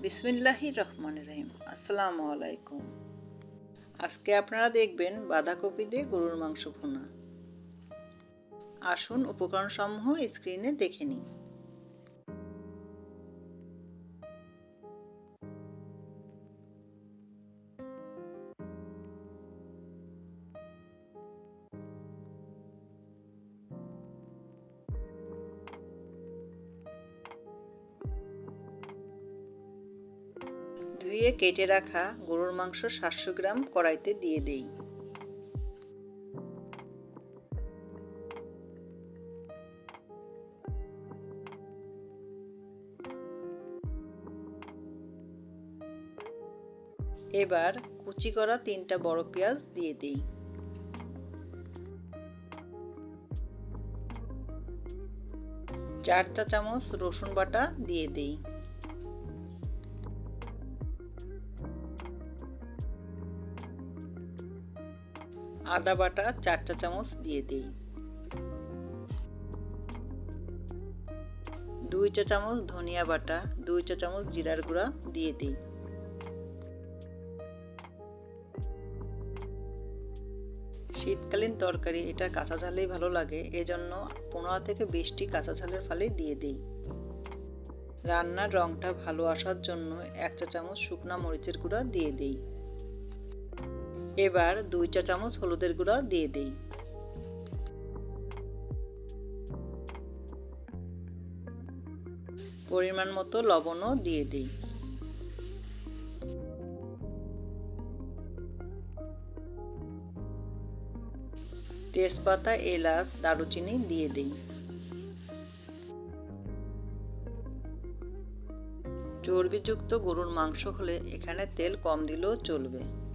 বিসমিল্লাহি রহমান রহিম। আসসালামু আলাইকুম। আজকে আপনারা দেখবেন বাঁধাকপি দিয়ে গরুর মাংস ভুনা। আসুন উপকরণসমূহ স্ক্রিনে দেখে নিন ধুয়ে কেটে রাখা গরুর মাংস সাতশো গ্রাম কড়াইতে দিয়ে দেই। এবার কুচি করা তিনটা বড় পেঁয়াজ দিয়ে দেই। চার চা চামচ রসুন বাটা দিয়ে দেই। আদা বাটা চার চা চামচ দিয়ে দিই। দুই চা চামচ ধনিয়া বাটা, দুই চা চামচ জিরার গুঁড়া দিয়ে দিই। শীতকালীন তরকারি, এটা কাঁচা ঝালেই ভালো লাগে, এজন্য পনেরো থেকে বিশটি কাঁচা ঝালের ফালে দিয়ে দিই। রান্নার রঙটা ভালো আসার জন্য এক চা চামচ শুকনা মরিচের গুঁড়া দিয়ে দিই। এবার দুই চা চামচ হলুদের গুঁড়া দিয়ে দেই। পরিমাণ মতো লবণও দিয়ে দিই। তেজপাতা, এলাচ, দারুচিনি দিয়ে দিই। চর্বিযুক্ত গরুর মাংস হলে এখানে তেল কম দিলেও চলবে।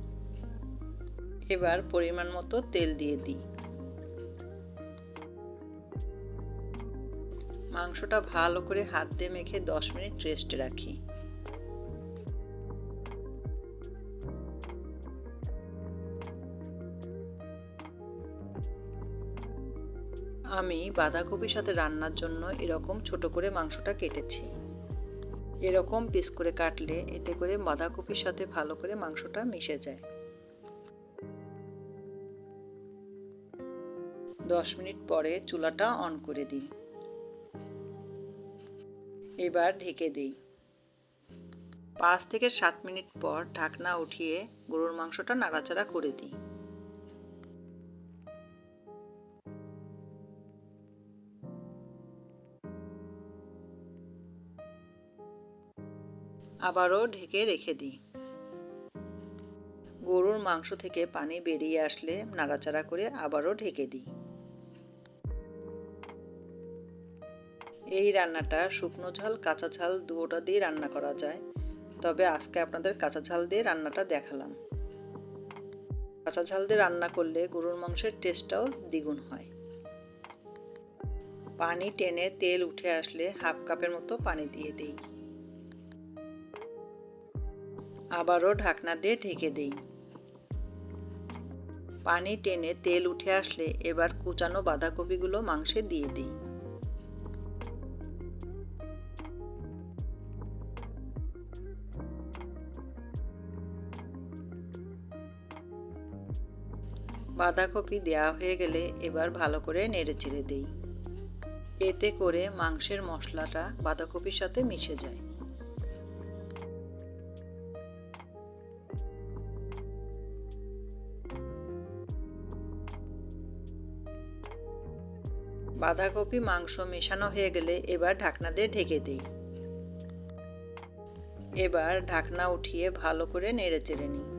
এবার পরিমাণ মতো তেল দিয়ে দিই। মাংসটা ভালো করে হাত দিয়ে মেখে দশ মিনিট রেস্টে রাখি। আমি বাঁধাকপির সাথে রান্নার জন্য এরকম ছোট করে মাংসটা কেটেছি। এরকম পিস করে কাটলে এতে করে বাঁধাকপির সাথে ভালো করে মাংসটা মিশে যায়। দশ মিনিট পরে চুলাটা অন করে দিই। এবার ঢেকে দিই। পাঁচ থেকে সাত মিনিট পর ঢাকনা উঠিয়ে গরুর মাংসটা নাড়াচাড়া করে দিই। আবারও ঢেকে রেখে দিই। গরুর মাংস থেকে পানি বেরিয়ে আসলে নাড়াচাড়া করে আবারও ঢেকে দিই। এই রান্নাটা শুকনো ঝাল, কাঁচা ঝাল দুটোটা দিয়ে রান্না করা যায়। তবে আজকে আপনাদের কাঁচা ঝাল দিয়ে রান্নাটা দেখালাম। কাঁচা ঝাল দিয়ে রান্না করলে গরুর মাংসের টেস্টটাও দ্বিগুণ হয়। পানি টেনে তেল উঠে আসলে হাফ কাপের মতো পানি দিয়ে দিই। আবারও ঢাকনা দিয়ে ঢেকে দিই। পানি টেনে তেল উঠে আসলে এবার কুচানো বাঁধাকপিগুলো মাংসে দিয়ে দিই। বাঁধাকপি দেওয়া হয়ে গেলে এবার ভালো করে নেড়ে চেড়ে দিই। এতে করে মাংসের মশলাটা বাঁধাকপির সাথে মিশে যায়। বাঁধাকপি মাংস মেশানো হয়ে গেলে এবার ঢাকনা দিয়ে ঢেকে দিই। এবার ঢাকনা উঠিয়ে ভালো করে নেড়ে চেড়ে নিই।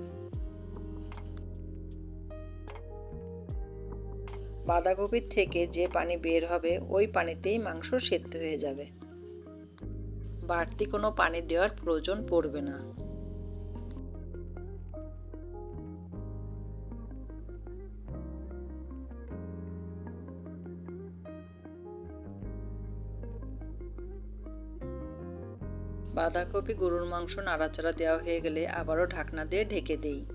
বাঁধাকপির থেকে যে পানি বের হবে, ওই পানিতেই মাংস সেদ্ধ হয়ে যাবে। বাড়তি কোনো পানি দেওয়ার প্রয়োজন পড়বে না। বাঁধাকপি, গরুর মাংস নাড়াচাড়া দেওয়া হয়ে গেলে আবারও ঢাকনা দিয়ে ঢেকে দেই।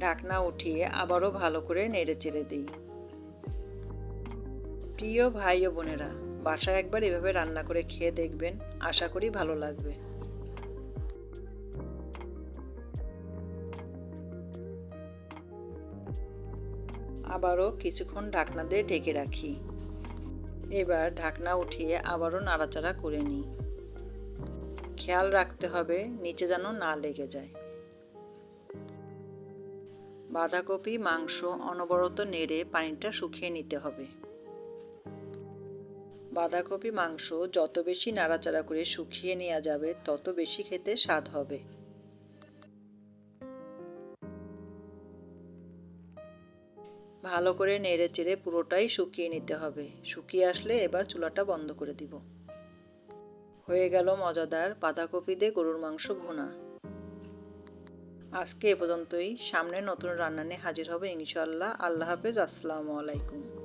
ঢাকনা উঠিয়ে আবারও ভালো করে নেড়ে চেড়ে দিই। প্রিয় ভাই ও বোনেরা, বাসায় একবার এভাবে রান্না করে খেয়ে দেখবেন, আশা করি ভালো লাগবে। আবারও কিছুক্ষণ ঢাকনা দিয়ে ঢেকে রাখি। এবার ঢাকনা উঠিয়ে আবারও নাড়াচাড়া করে নিই। খেয়াল রাখতে হবে নিচে যেন না লেগে যায়। বাঁধাকপি, মাংস অনবরত নেড়ে পানিটা শুকিয়ে নিতে হবে। বাঁধাকপি মাংস যত বেশি নাড়াচাড়া করে শুকিয়ে নেওয়া যাবে, তত বেশি খেতে স্বাদ হবে। ভালো করে নেড়ে চেড়ে পুরোটাই শুকিয়ে নিতে হবে। শুকিয়ে আসলে এবার চুলাটা বন্ধ করে দিব। হয়ে গেল মজাদার বাঁধাকপি দিয়ে গরুর মাংস ভুনা। আজকে এ পর্যন্তই। সামনে নতুন রান্না নিয়ে হাজির হবে ইনশাল্লাহ আল্লাহ হাফেজ। আসসালামু আলাইকুম।